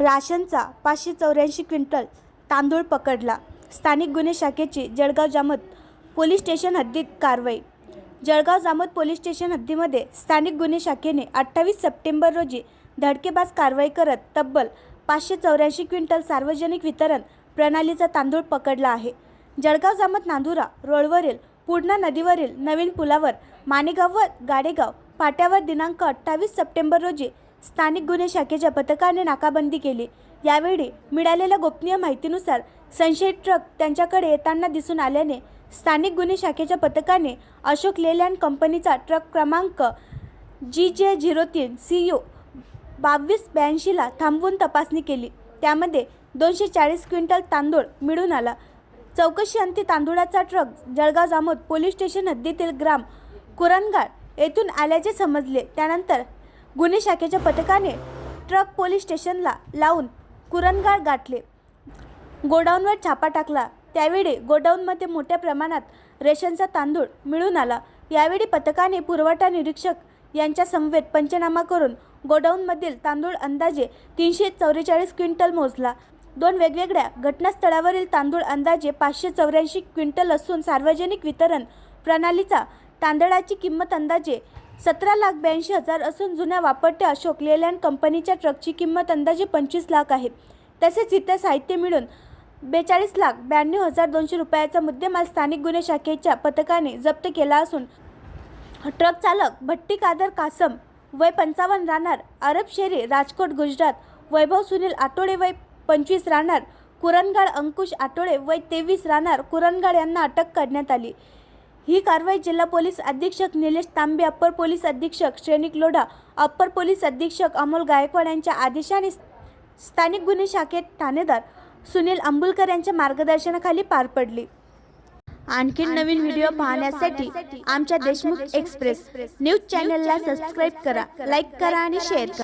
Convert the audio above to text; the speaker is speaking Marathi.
राशनचा पाचशे चौऱ्याऐंशी क्विंटल तांदूळ पकडला. स्थानिक गुन्हे शाखेची जळगाव जामोद पोलीस स्टेशन हद्दीत कारवाई. जळगाव जामोद पोलीस स्टेशन हद्दीमध्ये स्थानिक गुन्हे शाखेने अठ्ठावीस सप्टेंबर रोजी धडकेबाज कारवाई करत तब्बल पाचशे चौऱ्याऐंशी क्विंटल सार्वजनिक वितरण प्रणालीचा तांदूळ पकडला आहे. जळगाव जामत नांदुरा रोडवरील पूर्णा नदीवरील नवीन पुलावर मानेगाव व गाडेगाव फाट्यावर दिनांक अठ्ठावीस सप्टेंबर रोजी स्थानिक गुन्हे शाखेच्या पथकाने नाकाबंदी केली. यावेळी मिळालेल्या गोपनीय माहितीनुसार संशयित ट्रक त्यांच्याकडे येताना दिसून आल्याने स्थानिक गुन्हे शाखेच्या पथकाने अशोक लेलँड कंपनीचा ट्रक क्रमांक जी जे झिरो तीन सी यू बावीस ब्याऐंशीला थांबवून तपासणी केली. त्यामध्ये दोनशे चाळीस क्विंटल तांदूळ मिळून आला. चौकशी अंती तांदुळाचा truck Jalgaon Jamod police station हद्दीतील ग्राम कुरणगाड येथून आल्याचे समजले. त्यानंतर गुन्हे शाखेच्या पथकाने ट्रक पोलीस स्टेशनला लावून कुरणगाळ गाठले. गोडाऊनवर छापा टाकला. त्यावेळी गोडाऊनमध्ये मोठ्या प्रमाणात रेशनचा तांदूळ मिळून आला. यावेळी पथकाने पुरवठा निरीक्षक यांच्या समवेत पंचनामा करून गोडाऊनमधील तांदूळ अंदाजे तीनशे चौवेचाळीस क्विंटल मोजला. दोन वेगवेगळ्या घटनास्थळावरील तांदूळ अंदाजे पाचशे चौऱ्याऐंशी क्विंटल असून सार्वजनिक वितरण प्रणालीचा तांदळाची किंमत अंदाजे सतरा लाख ब्याऐंशी हजार असून जुन्या वापरत्या अशोक लेलँड कंपनीच्या ट्रकची किंमत अंदाजे पंचवीस लाख आहे. तसेच इतर साहित्य मिळून बेचाळीस लाख ब्याण्णव हजार दोनशे रुपयाचा मुद्देमाल स्थानिक गुन्हे शाखेच्या पथकाने जप्त केला असून ट्रक चालक भट्टी कादर कासम वय पंचावन्न राहणार अरब शेरी राजकोट गुजरात वैभव सुनील आटोळे वय पंचवीस राहणार कुरणगाड अंकुश आटोळे वय तेवीस राहणार कुरणगाड यांना अटक करण्यात आली. ही कारवाई जिल्हा पोलीस अधीक्षक निलेश तांबे अप्पर पोलीस अधीक्षक श्रेणिक लोढा अप्पर पोलीस अधीक्षक अमोल गायकवाड यांच्या आदेशाने स्थानिक गुन्हे शाखेत ठाणेदार सुनील अंबुलकर यांच्या मार्गदर्शनाखाली पार पडली. आणखी नवीन व्हिडिओ पाहण्यासाठी आमच्या देशमुख एक्सप्रेस. न्यूज चॅनलला सबस्क्राईब करा लाईक करा आणि शेअर करा.